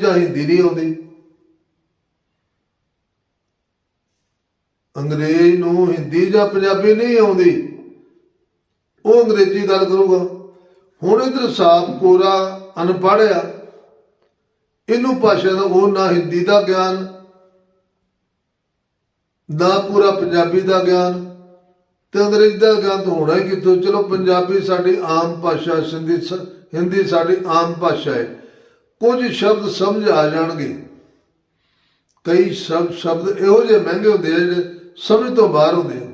ਜਾਂ ਹਿੰਦੀ ਨਹੀਂ ਆਉਂਦੀ। ਅੰਗਰੇਜ਼ ਨੂੰ ਹਿੰਦੀ ਜਾਂ ਪੰਜਾਬੀ ਨਹੀਂ ਆਉਂਦੀ। ਉਹ ਅੰਗਰੇਜ਼ੀ ਗੱਲ ਕਰੂਗਾ। ਹੁਣ ਇਧਰ ਸਾਫ਼ ਕੋਰਾ ਅਨਪੜ੍ਹ ਆ। ਇਹਨੂੰ ਭਾਸ਼ਾ ਦਾ ਉਹ ਨਾ ਹਿੰਦੀ ਦਾ ਗਿਆਨ, ਨਾ ਪੂਰਾ ਪੰਜਾਬੀ ਦਾ ਗਿਆਨ। ਤੇ ਅੰਗਰੇਜ਼ੀ ਦਾ ਗਿਆਨ ਤਾਂ ਹੋਣਾ ਹੀ ਕਿਤੋਂ ਚਲੋ ਪੰਜਾਬੀ ਸਾਡੀ ਆਮ ਭਾਸ਼ਾ, ਸਿੰਧੀ ਹਿੰਦੀ ਸਾਡੀ ਆਮ ਭਾਸ਼ਾ ਹੈ। ਕੁਝ ਸ਼ਬਦ ਸਮਝ ਆ ਜਾਣਗੇ। ਕਈ ਸ਼ਬਦ ਸ਼ਬਦ ਇਹੋ ਜਿਹੇ ਮਹਿੰਗੇ ਹੁੰਦੇ ਆ ਜਿਹੜੇ ਸਮਝ ਤੋਂ ਬਾਹਰ ਹੁੰਦੇ ਆ।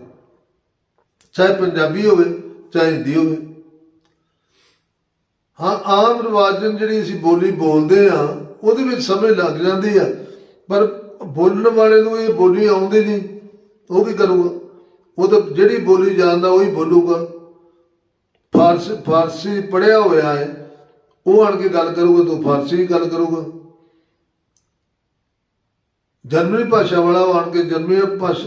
ਚਾਹੇ ਪੰਜਾਬੀ ਹੋਵੇ, ਚਾਹੇ ਹਿੰਦੀ ਹੋਵੇ। ਹਾਂ, ਆਮ ਰਿਵਾਜਨ ਜਿਹੜੀ ਅਸੀਂ ਬੋਲੀ ਬੋਲਦੇ ਆ, ਉਹਦੇ ਵਿੱਚ ਸਮਝ ਲੱਗ ਜਾਂਦੀ ਆ। ਪਰ ਬੋਲਣ ਵਾਲੇ ਨੂੰ ਇਹ ਬੋਲੀ ਆਉਂਦੀ ਨਹੀਂ। ਉਹ ਕੀ ਕਰੂਗਾ? ਉਹ ਤਾਂ ਜਿਹੜੀ ਬੋਲੀ ਜਾਣਦਾ ਉਹੀ ਬੋਲੂਗਾ। ਫਾਰਸੀ ਫਾਰਸੀ ਪੜਿਆ ਹੋਇਆ ਹੈ। ਉਹ ਆਣ ਕੇ ਗੱਲ ਕਰੂਗਾ, ਤੂੰ ਫਾਰਸੀ ਗੱਲ ਕਰੂਗਾ। ਜਰਮਨੀ ਭਾਸ਼ਾ ਵਾਲਾ ਉਹ ਆਣ ਕੇ ਜਰਮਨੀ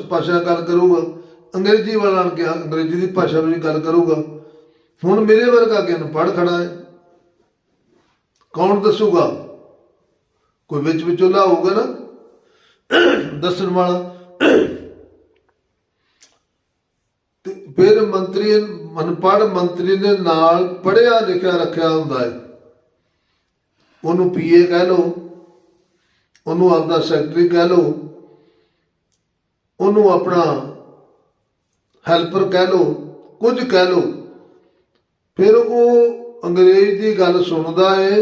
ਭਾਸ਼ਾ ਗੱਲ ਕਰੂਗਾ। ਅੰਗਰੇਜ਼ੀ ਵਾਲਾ ਆਣ ਕੇ ਅੰਗਰੇਜ਼ੀ ਦੀ ਭਾਸ਼ਾ ਵਿੱਚ ਗੱਲ ਕਰੂਗਾ। ਹੁਣ ਮੇਰੇ ਵਰਗਾ ਕਿ ਅਨਪੜ੍ਹ ਖੜਾ ਹੈ। ਕੌਣ ਦੱਸੂਗਾ? ਕੋਈ ਵਿੱਚ ਵਿਚੋਲਾ ਹੋਊਗਾ ਨਾ? ਦੱਸਣ ਵਾਲਾ। ਫਿਰ ਮੰਤਰੀ ਅਨਪੜ੍ਹ ਮੰਤਰੀ ਦੇ ਨਾਲ ਪੜਿਆ ਲਿਖਿਆ ਰੱਖਿਆ ਹੁੰਦਾ ਹੈ। ਉਹਨੂੰ ਪੀਏ ਕਹਿ ਲਓ, ਉਹਨੂੰ ਆਪਣਾ ਸੈਕਟਰੀ ਕਹਿ ਲਓ, ਉਹਨੂੰ ਆਪਣਾ ਹੈਲਪਰ ਕਹਿ ਲਓ, ਕੁਝ ਕਹਿ ਲਓ। ਫਿਰ ਉਹ ਅੰਗਰੇਜ਼ ਦੀ ਗੱਲ ਸੁਣਦਾ ਏ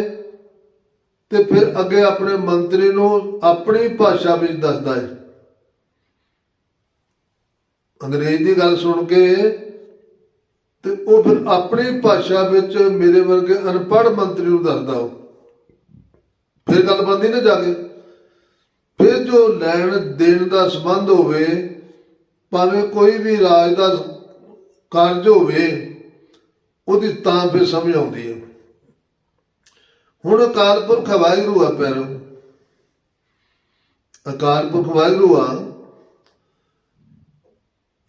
ਤੇ ਫਿਰ ਅੱਗੇ ਆਪਣੇ ਮੰਤਰੀ ਨੂੰ ਆਪਣੀ ਭਾਸ਼ਾ ਵਿੱਚ ਦੱਸਦਾ ਏ। ਅੰਗਰੇਜ਼ ਦੀ ਗੱਲ ਸੁਣ ਕੇ ਤੇ ਉਹ ਫਿਰ ਆਪਣੀ ਭਾਸ਼ਾ ਵਿੱਚ ਮੇਰੇ ਵਰਗੇ ਅਨਪੜ੍ਹ ਮੰਤਰੀ ਨੂੰ ਦੱਸਦਾ ਉਹ। ਫਿਰ ਗੱਲ ਬੰਦੀ ਨਾ ਜਾ ਕੇ। ਫਿਰ ਜੋ ਲੈਣ ਦੇਣ ਦਾ ਸੰਬੰਧ ਹੋਵੇ, ਭਾਵੇਂ ਕੋਈ ਵੀ ਰਾਜ ਦਾ ਕਾਰਜ ਹੋਵੇ, ਉਹਦੀ ਤਾਂ ਫਿਰ ਸਮਝ ਆਉਂਦੀ ਹੈ। ਹੁਣ ਅਕਾਲ ਪੁਰਖ ਵਾਹਿਗੁਰੂ ਆ ਪਰ। ਅਕਾਲ ਪੁਰਖ ਵਾਹਿਗੁਰੂ ਆ।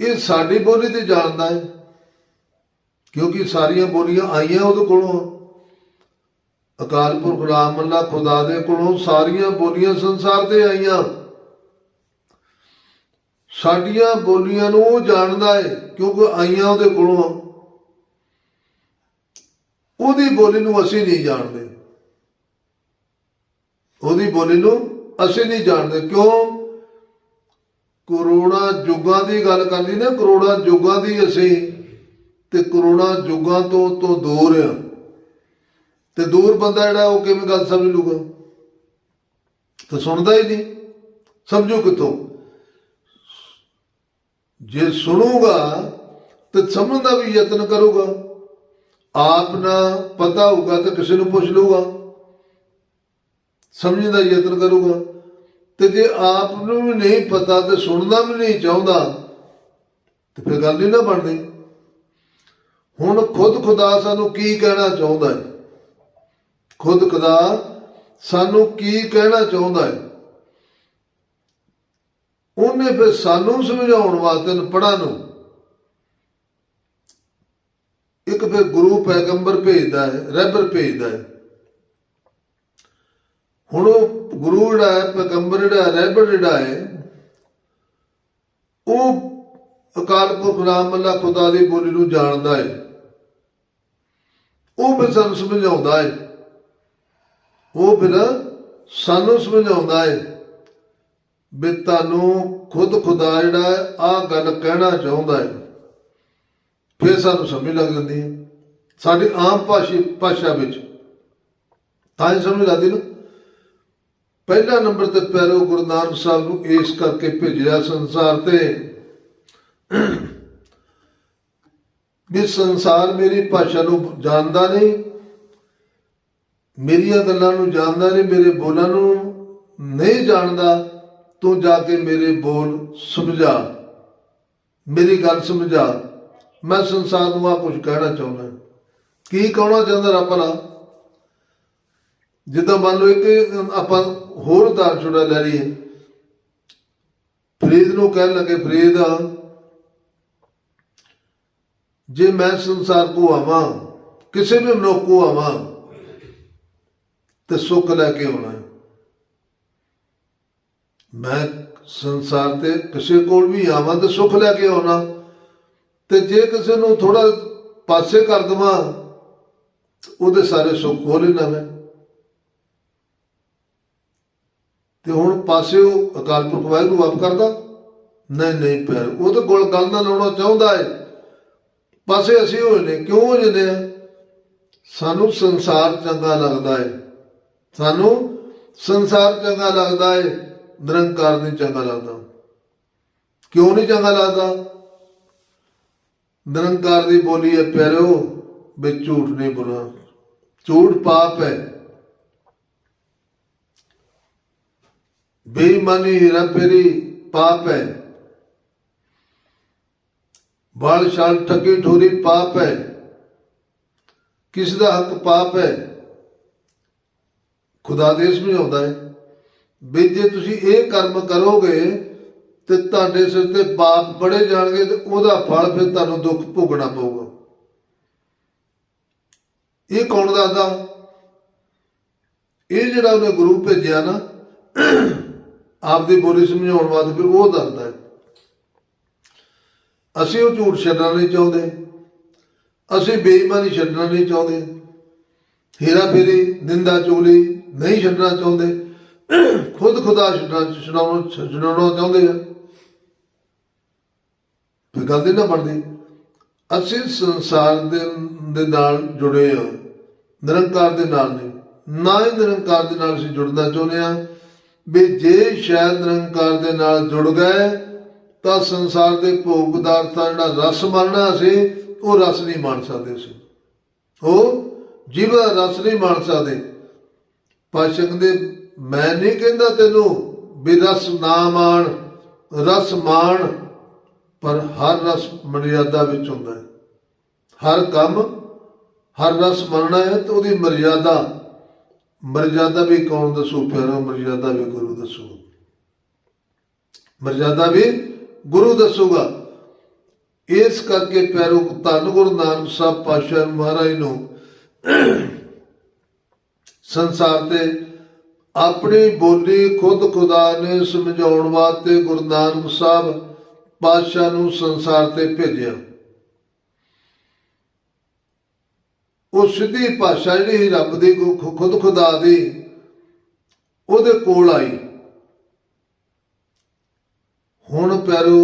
ਇਹ ਸਾਡੀ ਬੋਲੀ ਤੇ ਜਾਣਦਾ ਹੈ, ਕਿਉਂਕਿ ਸਾਰੀਆਂ ਬੋਲੀਆਂ ਆਈਆਂ ਉਹਦੇ ਕੋਲੋਂ। ਅਕਾਲ ਪੁਰਖ ਰਾਮ ਅੱਲਾ ਖੁਦਾ ਦੇ ਕੋਲੋਂ ਸਾਰੀਆਂ ਬੋਲੀਆਂ ਸੰਸਾਰ ਤੇ ਆਈਆਂ। ਸਾਡੀਆਂ ਬੋਲੀਆਂ ਨੂੰ ਉਹ ਜਾਣਦਾ ਹੈ ਕਿਉਂਕਿ ਆਈਆਂ ਉਹਦੇ ਕੋਲੋਂ। ਉਹਦੀ ਬੋਲੀ ਨੂੰ ਅਸੀਂ ਨਹੀਂ ਜਾਣਦੇ। ਉਹਦੀ ਬੋਲੀ ਨੂੰ ਅਸੀਂ ਨਹੀਂ ਜਾਣਦੇ। ਕਿਉਂ? ਕਰੋੜਾਂ ਯੁੱਗਾਂ ਦੀ ਗੱਲ ਕਰਦੀ ਨਾ, ਕਰੋੜਾਂ ਯੁੱਗਾਂ ਦੀ ਅਸੀਂ, ਤੇ ਕਰੋੜਾਂ ਯੁੱਗਾਂ ਤੋਂ ਤੋਂ ਦੂਰ ਆ। ਤੇ ਦੂਰ ਬੰਦਾ ਜਿਹੜਾ ਉਹ ਕਿਵੇਂ ਗੱਲ ਸਮਝ ਲੂਗਾ? ਤਾਂ ਸੁਣਦਾ ਹੀ ਨਹੀਂ। ਸਮਝੋ ਕਿੱਥੋਂ? ਜੇ ਸੁਣੂਗਾ, ਤੇ ਸਮਝਣ ਦਾ ਵੀ ਯਤਨ ਕਰੂਗਾ। ਆਪ ਨਾ ਪਤਾ ਹੋਊਗਾ ਤਾਂ ਕਿਸੇ ਨੂੰ ਪੁੱਛ ਲਊਗਾ। ਸਮਝਣ ਦਾ ਯਤਨ ਕਰੂਗਾ। ਤੇ ਜੇ ਆਪ ਨੂੰ ਵੀ ਨਹੀਂ ਪਤਾ ਤੇ ਸੁਣਨਾ ਵੀ ਨਹੀਂ ਚਾਹੁੰਦਾ, ਤੇ ਫਿਰ ਗੱਲ ਨਹੀਂ ਨਾ ਬਣਦੀ। ਹੁਣ ਖੁਦ ਖੁਦਾ ਸਾਨੂੰ ਕੀ ਕਹਿਣਾ ਚਾਹੁੰਦਾ ਹੈ? ਖੁਦ ਖੁਦਾ ਸਾਨੂੰ ਕੀ ਕਹਿਣਾ ਚਾਹੁੰਦਾ ਹੈ? ਉਹਨੇ ਫਿਰ ਸਾਨੂੰ ਸਮਝਾਉਣ ਵਾਸਤੇ ਪੜਾ ਨੂੰ। ਇੱਕ ਫਿਰ ਗੁਰੂ ਪੈਗੰਬਰ ਭੇਜਦਾ ਹੈ ਰਹਿਬਰ ਭੇਜਦਾ ਹੈ। ਹੁਣ ਉਹ ਗੁਰੂ ਜਿਹੜਾ ਹੈ, ਪੈਗੰਬਰ ਜਿਹੜਾ ਰਹਿਬਰ ਜਿਹੜਾ ਹੈ, ਉਹ ਅਕਾਲ ਪੁਰਖ ਨਾਮ ਅੱਲਾ ਖੁਦਾ ਦੀ ਬੋਲੀ ਨੂੰ ਜਾਣਦਾ ਹੈ। ਉਹ ਫਿਰ ਸਾਨੂੰ ਸਮਝਾਉਂਦਾ ਹੈ। ਉਹ ਫਿਰ ਸਾਨੂੰ ਸਮਝਾਉਂਦਾ ਹੈ ਵੀ ਤੁਹਾਨੂੰ ਖੁਦ ਖੁਦਾ ਜਿਹੜਾ ਆ ਗੱਲ ਕਹਿਣਾ ਚਾਹੁੰਦਾ ਹੈ ਫਿਰ ਸਾਨੂੰ ਸਮਝ ਲੱਗ ਜਾਂਦੀ ਹੈ ਸਾਡੀ ਆਮ ਭਾਸ਼ੀ ਭਾਸ਼ਾ ਵਿੱਚ। ਤਾਂ ਹੀ ਸਮਝ ਲੱਗਦੀ ਨਾ। ਪਹਿਲਾ ਨੰਬਰ ਤੇ ਪੈਰੋ ਗੁਰੂ ਨਾਨਕ ਸਾਹਿਬ ਨੂੰ ਇਸ ਕਰਕੇ ਭੇਜਿਆ ਸੰਸਾਰ ਤੇ ਵੀ ਸੰਸਾਰ ਮੇਰੀ ਭਾਸ਼ਾ ਨੂੰ ਜਾਣਦਾ ਨਹੀਂ। ਮੇਰੀਆਂ ਗੱਲਾਂ ਨੂੰ ਜਾਣਦਾ ਨਹੀਂ, ਮੇਰੇ ਬੋਲਾਂ ਨੂੰ ਨਹੀਂ ਜਾਣਦਾ, ਤੂੰ ਜਾ ਕੇ ਮੇਰੇ ਬੋਲ ਸਮਝਾ। ਮੇਰੀ ਗੱਲ ਸਮਝਾ। ਮੈਂ ਸੰਸਾਰ ਨੂੰ ਆ ਕੁਝ ਕਹਿਣਾ ਚਾਹੁੰਦਾ। ਕੀ ਕਹਣਾ ਚਾਹੁੰਦਾ ਰੱਬ ਭਲਾ? ਜਿੱਦਾਂ ਮੰਨ ਲਓ ਕਿ ਆਪਾਂ ਹੋਰ ਉਦਾਹਰਨ ਛੋੜਾ ਲੈ ਲਈਏ। ਫਰੀਦ ਨੂੰ ਕਹਿਣ ਲੱਗੇ, ਫਰੀਦ, ਜੇ ਮੈਂ ਸੰਸਾਰ ਕੋ ਆਵਾਂ ਕਿਸੇ ਵੀ ਮਨੁੱਖ ਕੋ ਆਵਾਂ ਤੇ ਸੁੱਖ ਲੈ ਕੇ ਆਉਣਾ ਹੈ। ਮੈਂ ਸੰਸਾਰ ਤੇ ਕਿਸੇ ਕੋਲ ਵੀ ਆਵਾਂ ਤੇ ਸੁੱਖ ਲੈ ਕੇ ਆਉਣਾ। ਤੇ ਜੇ ਕਿਸੇ ਨੂੰ ਥੋੜਾ ਪਾਸੇ ਕਰ ਦਵਾਂ, ਉਹਦੇ ਸਾਰੇ ਸੁੱਖ ਹੋ ਲੈਣਾ ਮੈਂ ਤੇ ਹੁਣ ਪਾਸੇ ਉਹ ਅਕਾਲ ਪੁਰਖ ਵਾਹਿਗੁਰੂ ਆਪ ਕਰਦਾ? ਨਹੀਂ ਨਹੀਂ ਪੈਰ ਉਹ ਤਾਂ ਗੋਲ ਗੱਲ ਨਾਲ ਲਾਉਣਾ ਚਾਹੁੰਦਾ ਹੈ। ਪਾਸੇ ਅਸੀਂ ਹੋਏ ਨੇ, ਕਿਉਂ ਹੋ ਜਾਂਦੇ ਆ ਸਾਨੂੰ ਸੰਸਾਰ ਚੰਗਾ ਲੱਗਦਾ ਹੈ। ਸਾਨੂੰ ਸੰਸਾਰ ਚੰਗਾ ਲੱਗਦਾ ਹੈ ਨਿਰੰਕਾਰ ਨਹੀਂ ਚੰਗਾ ਲੱਗਦਾ। ਕਿਉਂ ਨਹੀਂ ਚੰਗਾ ਲੱਗਦਾ? ਨਿਰੰਕਾਰ ਦੀ ਬੋਲੀ ਹੈ, ਪਿਆਰਿਓ ਵਿੱਚ ਝੂਠ ਨਹੀਂ ਬੋਲਣਾ। ਝੂਠ ਪਾਪ ਹੈ। ਬੇਈਮਾਨੀ ਹੀਰਾ ਫੇਰੀ ਪਾਪ ਹੈ। ਬਾਲ ਸ਼ਾਲ ਠੱਗੀ ਠੋਰੀ ਪਾਪ ਹੈ। ਕਿਸ ਦਾ ਹੱਕ ਪਾਪ ਹੈ? ਖੁਦਾ ਦੇ ਸਮਝਾਉਂਦਾ ਹੈ ਵੀ ਜੇ ਤੁਸੀਂ ਇਹ ਕਰਮ ਕਰੋਗੇ ਤੇ ਤੁਹਾਡੇ ਸਿਰ ਤੇ ਪਾਪ ਬੜੇ ਜਾਣਗੇ ਤੇ ਉਹਦਾ ਫਲ ਫਿਰ ਤੁਹਾਨੂੰ ਦੁੱਖ ਭੋਗਣਾ ਪਊਗਾ। ਇਹ ਕੌਣ ਦੱਸਦਾ? ਇਹ ਜਿਹੜਾ ਉਹਨੇ ਗੁਰੂ ਭੇਜਿਆ ਨਾ, ਆਪਦੀ ਬੋਲੀ ਸਮਝਾਉਣ ਵਾਸਤੇ ਫਿਰ ਉਹ ਦੱਸਦਾ ਹੈ। ਅਸੀਂ ਉਹ ਝੂਠ ਛੱਡਣਾ ਨਹੀਂ ਚਾਹੁੰਦੇ। ਅਸੀਂ ਬੇਈਮਾਨੀ ਛੱਡਣਾ ਨਹੀਂ ਚਾਹੁੰਦੇ। ਹੇਰਾ ਫੇਰੀ ਨਿੰਦਾ ਚੋਲੀ ਨਹੀਂ ਛੱਡਣਾ ਚਾਹੁੰਦੇ। ਖੁਦ ਖੁਦਾ ਛੱਡਣਾ ਛਡਾਉਣਾ ਛਡਾਉਣਾ ਚਾਹੁੰਦੇ ਆ। ਫਿਰ ਗੱਲ ਨਹੀਂ ਨਾ ਬਣਦੀ। ਅਸੀਂ ਸੰਸਾਰ ਦੇ ਦੇ ਨਾਲ ਜੁੜੇ ਆ। ਨਿਰੰਕਾਰ ਦੇ ਨਾਲ ਨਹੀਂ। ਨਾ ਹੀ ਨਿਰੰਕਾਰ ਦੇ ਨਾਲ ਅਸੀਂ ਜੁੜਨਾ ਚਾਹੁੰਦੇ ਆ। ਵੀ ਜੇ ਸ਼ਾਇਦ ਨਿਰੰਕਾਰ ਦੇ ਨਾਲ ਜੁੜ ਗਏ, ਤਾਂ ਸੰਸਾਰ ਦੇ ਭੋਗ ਪਦਾਰਥਾਂ ਜਿਹੜਾ ਰਸ ਮਾਣਨਾ ਸੀ ਉਹ ਰਸ ਨਹੀਂ ਮਾਣ ਸਕਦੇ ਸੀ ਉਹ ਜੀਵ ਰਸ ਨਹੀਂ ਮਾਣ ਸਕਦੇ। ਪਾਸ਼ਾ ਕਹਿੰਦੇ ਮੈਂ ਨਹੀਂ ਕਹਿੰਦਾ ਤੈਨੂੰ ਵੀ ਰਸ ਨਾ ਮਾਣ, ਰਸ ਮਾਣ, ਪਰ ਹਰ ਰਸ ਮਰਿਆਦਾ ਵਿੱਚ ਹੁੰਦਾ ਹੈ। ਹਰ ਕੰਮ, ਹਰ ਰਸ ਮੰਨਣਾ ਹੈ ਤੇ ਉਹਦੀ ਮਰਿਆਦਾ ਮਰਿਆਦਾ ਵੀ ਕੌਣ ਦੱਸੂ, ਪਿਆਰੋ, ਮਰਿਆਦਾ ਵੀ ਗੁਰੂ ਦੱਸੂ ਮਰਿਆਦਾ ਵੀ ਗੁਰੂ ਦੱਸੂਗਾ। ਇਸ ਕਰਕੇ ਪਿਆਰੋ, ਧੰਨ ਗੁਰੂ ਨਾਨਕ ਸਾਹਿਬ ਪਾਤਸ਼ਾਹ ਮਹਾਰਾਜ ਨੂੰ ਸੰਸਾਰ ਤੇ ਆਪਣੀ ਬੋਲੀ ਖੁਦ ਖੁਦਾ ਨੇ ਸਮਝਾਉਣ ਵਾਸਤੇ ਗੁਰੂ ਨਾਨਕ ਸਾਹਿਬ ਪਾਤਸ਼ਾਹ ਨੂੰ ਸੰਸਾਰ ਤੇ ਭੇਜਿਆ। ਉਹ ਸਿੱਧੀ ਭਾਸ਼ਾ ਜਿਹੜੀ ਸੀ ਰੱਬ ਦੀ ਖੁਦ ਖੁਦਾ ਦੀ, ਉਹਦੇ ਕੋਲ ਆਈ। ਹੁਣ ਪਿਆਰੋ,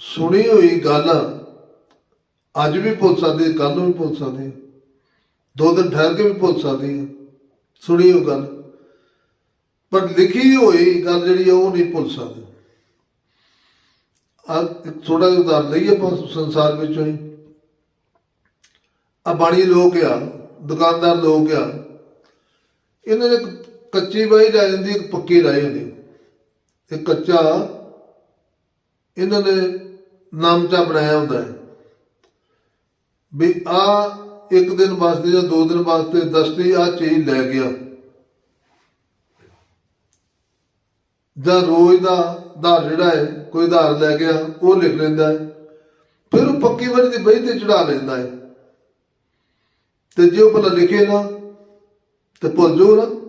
ਸੁਣੀ ਹੋਈ ਗੱਲ ਅੱਜ ਵੀ ਭੁੱਲ ਸਕਦੀ ਕੱਲ ਨੂੰ ਵੀ ਭੁੱਲ ਸਕਦੀ, ਦੋ ਦਿਨ ਠਹਿਰ ਕੇ ਵੀ ਭੁੱਲ ਸਕਦੀ। ਸੁਣੀ ਹੋਈ ਗੱਲ। ਪਰ ਲਿਖੀ ਹੋਈ ਗੱਲ ਜਿਹੜੀ ਉਹ ਨਹੀਂ ਭੁੱਲ ਸਕਦੀ। ਆ ਥੋੜਾ ਜਿਹਾ ਉਦਾਹਰਨ ਲਈਏ ਆਪਾਂ ਸੰਸਾਰ ਵਿੱਚੋਂ ਹੀ। ਆ ਬਾਣੀ ਲੋਕ ਆ, ਦੁਕਾਨਦਾਰ ਲੋਕ ਆ। ਇਹਨਾਂ ਨੇ ਕੱਚੀ ਬਾਈ ਲੈ ਜਾਂਦੀ, ਇੱਕ ਪੱਕੀ ਲਾਈ ਹੁੰਦੀ ਇਹ ਕੱਚਾ ਇਹਨਾਂ ਨੇ ਨਾਮਚਾ ਬਣਾਇਆ ਹੁੰਦਾ ਹੈ। ਵੀ ਆ ਇੱਕ ਦਿਨ ਵਾਸਤੇ ਜਾਂ ਦੋ ਦਿਨ ਵਾਸਤੇ ਦਸਤੀ ਆ ਚੀਜ਼ ਲੈ ਗਿਆ ਜਾਂ ਰੋਜ਼ ਦਾ ਧਾਰ ਜਿਹੜਾ ਹੈ, ਕੋਈ ਧਾਰ ਲੈ ਗਿਆ ਉਹ ਲਿਖ ਲੈਂਦਾ ਹੈ। ਫਿਰ ਉਹ ਪੱਕੀ ਵਾਲੀ ਦੀ ਬਈ ਤੇ ਚੜਾ ਲੈਂਦਾ ਹੈ। ਤੇ ਜੇ ਉਹ ਭਲਾ ਲਿਖੇ ਨਾ, ਤੇ ਭੁੱਲ ਜਾਓ ਨਾ।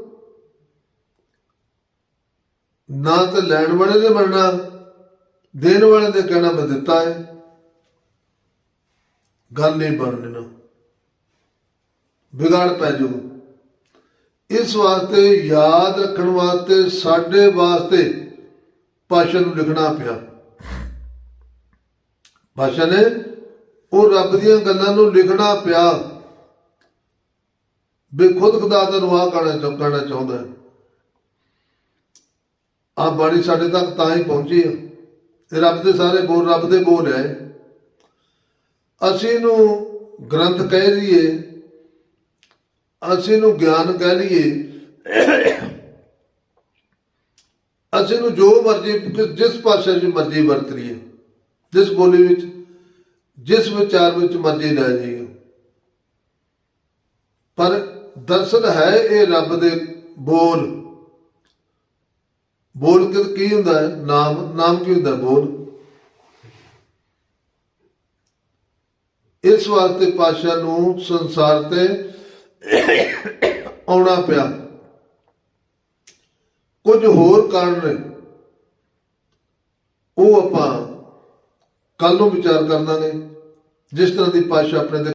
ਨਾ ਤਾਂ ਲੈਣ ਵਾਲੇ ਨੇ ਬਣਨਾ, ਦੇਣ ਵਾਲੇ ਦੇ ਕਹਿਣਾ, ਮੈਂ ਦਿੱਤਾ ਹੈ। ਗੱਲ ਨਹੀਂ ਬਣਨੀ ਨਾ। ਵਿਗਾੜ ਪੈ ਜਾਊ। ਇਸ ਵਾਸਤੇ ਯਾਦ ਰੱਖਣ ਵਾਸਤੇ, ਸਾਡੇ ਵਾਸਤੇ ਭਾਸ਼ਾ ਨੂੰ ਲਿਖਣਾ ਪਿਆ। ਭਾਸ਼ਾ ਨੇ ਉਹ ਰੱਬ ਦੀਆਂ ਗੱਲਾਂ ਨੂੰ ਲਿਖਣਾ ਪਿਆ। ਵੀ ਖੁਦ ਖੁਦਾ ਤੈਨੂੰ ਆਹ ਕਹਿਣਾ ਚਾਹ- ਕਹਿਣਾ ਚਾਹੁੰਦਾ ਆ ਬਾਣੀ ਸਾਡੇ ਤੱਕ ਤਾਂ ਹੀ ਪਹੁੰਚੀ ਹੈ ਇਹ ਰੱਬ ਦੇ ਸਾਰੇ ਬੋਲ ਰੱਬ ਦੇ ਬੋਲ ਹੈ। ਅਸੀਂ ਨੂੰ ਗ੍ਰੰਥ ਕਹਿ ਲਈਏ ਅਸੀਂ ਇਹਨੂੰ ਗਿਆਨ ਕਹਿ ਲਈਏ। ਅਸੀਂ ਨੂੰ ਜੋ ਮਰਜ਼ੀ, ਜਿਸ ਭਾਸ਼ਾ 'ਚ ਮਰਜ਼ੀ ਵਰਤ ਲਈਏ, ਜਿਸ ਬੋਲੀ ਵਿੱਚ, ਜਿਸ ਵਿਚਾਰ ਵਿੱਚ ਮਰਜ਼ੀ ਲੈ ਜਾਈਏ। ਪਰ ਦਰਸਲ ਹੈ ਇਹ ਰੱਬ ਦੇ ਬੋਲ। ਬੋਲ ਕਿ ਕੀ ਹੁੰਦਾ ਹੈ? ਨਾਮ ਨਾਮ ਕੀ ਹੁੰਦਾ ਬੋਲ? ਇਸ ਵਾਸਤੇ ਪਾਸ਼ਾ ਨੂੰ ਸੰਸਾਰ ਤੇ ਆਉਣਾ ਪਿਆ। ਕੁਝ ਹੋਰ ਕਾਰਨ ਨੇ। ਉਹ ਆਪਾਂ ਕੱਲ ਨੂੰ ਵਿਚਾਰ ਕਰ ਲਾਂਗੇ ਜਿਸ ਤਰ੍ਹਾਂ ਦੀ ਪਾਸ਼ਾ ਆਪਣੇ